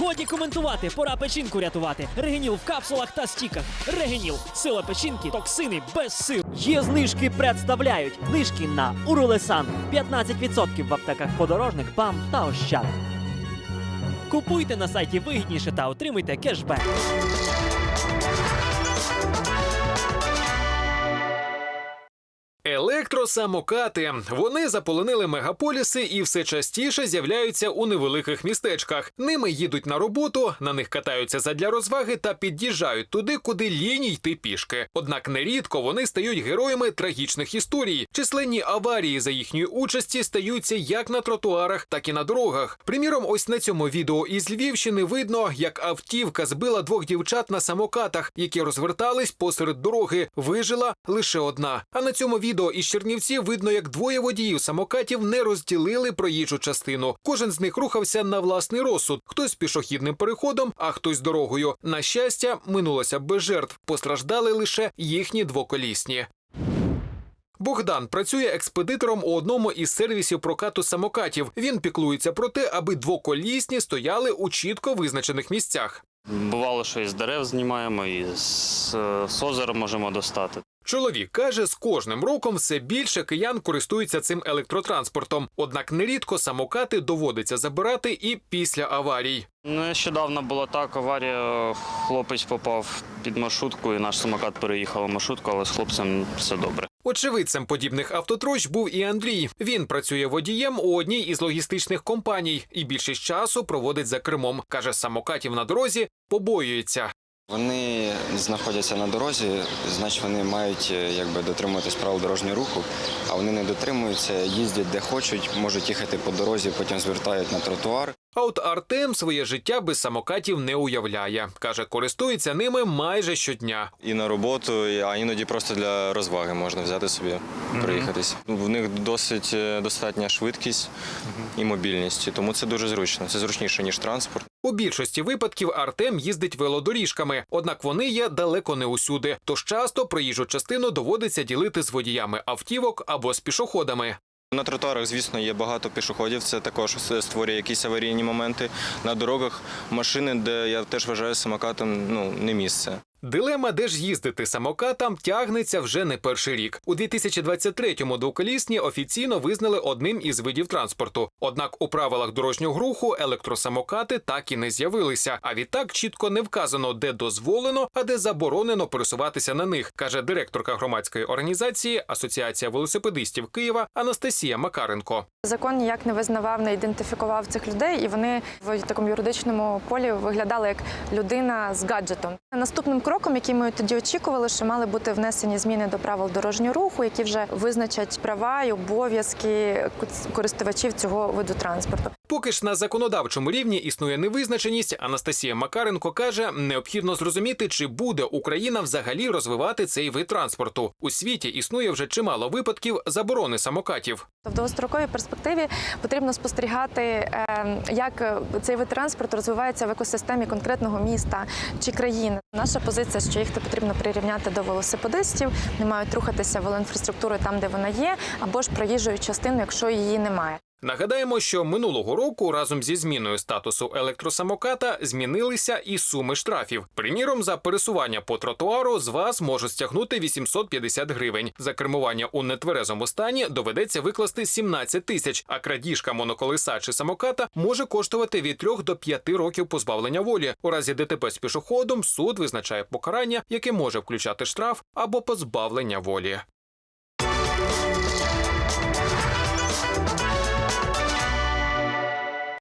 Годі коментувати, пора печінку рятувати. Регеніл в капсулах та стіках. Регеніл. Сила печінки, токсини без сил. Є знижки представляють. Знижки на Урулесан. 15% в аптеках подорожник, ПАМ та Ощад. Купуйте на сайті вигідніше та отримуйте кешбек. Електросамокати вони заполонили мегаполіси і все частіше з'являються у невеликих містечках. Ними їдуть на роботу, на них катаються задля розваги та під'їжджають туди, куди ліній йти пішки. Однак нерідко вони стають героями трагічних історій. Численні аварії за їхньої участі стаються як на тротуарах, так і на дорогах. Приміром, ось на цьому відео із Львівщини видно, як автівка збила двох дівчат на самокатах, які розвертались посеред дороги. Вижила лише одна. А на цьому відео із Чернівців видно, як двоє водіїв самокатів не розділили проїжджу частину. Кожен з них рухався на власний розсуд. Хтось пішохідним переходом, а хтось дорогою. На щастя, минулося без жертв. Постраждали лише їхні двоколісні. Богдан працює експедитором у одному із сервісів прокату самокатів. Він піклується про те, аби двоколісні стояли у чітко визначених місцях. Бувало, що і з дерев знімаємо, і з, е, з озера можемо достати. Чоловік каже, з кожним роком все більше киян користуються цим електротранспортом. Однак нерідко самокати доводиться забирати і після аварій. Нещодавно була так аварія, хлопець попав під маршрутку, і наш самокат переїхав маршрутку, але з хлопцем все добре. Очевидцем подібних автотроч був і Андрій. Він працює водієм у одній із логістичних компаній і більшість часу проводить за кермом. каже, самокатів на дорозі побоюється. Вони знаходяться на дорозі, значить вони мають е, якби дотримуватись правил дорожнього руху, а вони не дотримуються, їздять де хочуть, можуть їхати по дорозі, потім звертають на тротуар. А от Артем своє життя без самокатів не уявляє. каже, користується ними майже щодня. І на роботу, а іноді просто для розваги можна взяти собі, проїхатись. В них досить е, достатня швидкість і мобільність, тому це дуже зручно. Це зручніше ніж транспорт. У більшості випадків Артем їздить велодоріжками, однак вони є далеко не усюди. Тож часто проїжджу частину доводиться ділити з водіями автівок або з пішоходами. На тротуарах, звісно, є багато пішоходів. Це також створює якісь аварійні моменти. На дорогах машини, де я теж вважаю самокатом, ну не місце. Дилема, де ж їздити самокатам, тягнеться вже не перший рік. У 2023-му двоколісні офіційно визнали одним із видів транспорту. Однак у правилах дорожнього руху електросамокати так і не з'явилися. А відтак чітко не вказано, де дозволено, а де заборонено пересуватися на них, каже директорка громадської організації Асоціація велосипедистів Києва Анастасія Макаренко. Закон ніяк не визнавав, не ідентифікував цих людей, і вони в такому юридичному полі виглядали як людина з гаджетом. Наступним кроком, який ми тоді очікували, що мали бути внесені зміни до правил дорожнього руху, які вже визначать права і обов'язки користувачів цього виду транспорту. Поки ж на законодавчому рівні існує невизначеність, Анастасія Макаренко каже, необхідно зрозуміти, чи буде Україна взагалі розвивати цей вид транспорту. У світі існує вже чимало випадків заборони самокатів. В довгостроковій перспективі потрібно спостерігати, е, як цей вид транспорту розвивається в екосистемі конкретного міста чи країни. Наша позиція, що їх то потрібно прирівняти до велосипедистів, не мають рухатися велоінфраструктурою там, де вона є, або ж проїжджою частину, якщо її немає. Нагадаємо, що минулого року разом зі зміною статусу електросамоката змінилися і суми штрафів. Приміром, за пересування по тротуару з вас можуть стягнути 850 гривень. За кермування у нетверезому стані доведеться викласти 17 тисяч, а крадіжка моноколеса чи самоката може коштувати від 3 до 5 років позбавлення волі. У разі ДТП з пішоходом суд визначає покарання, яке може включати штраф або позбавлення волі.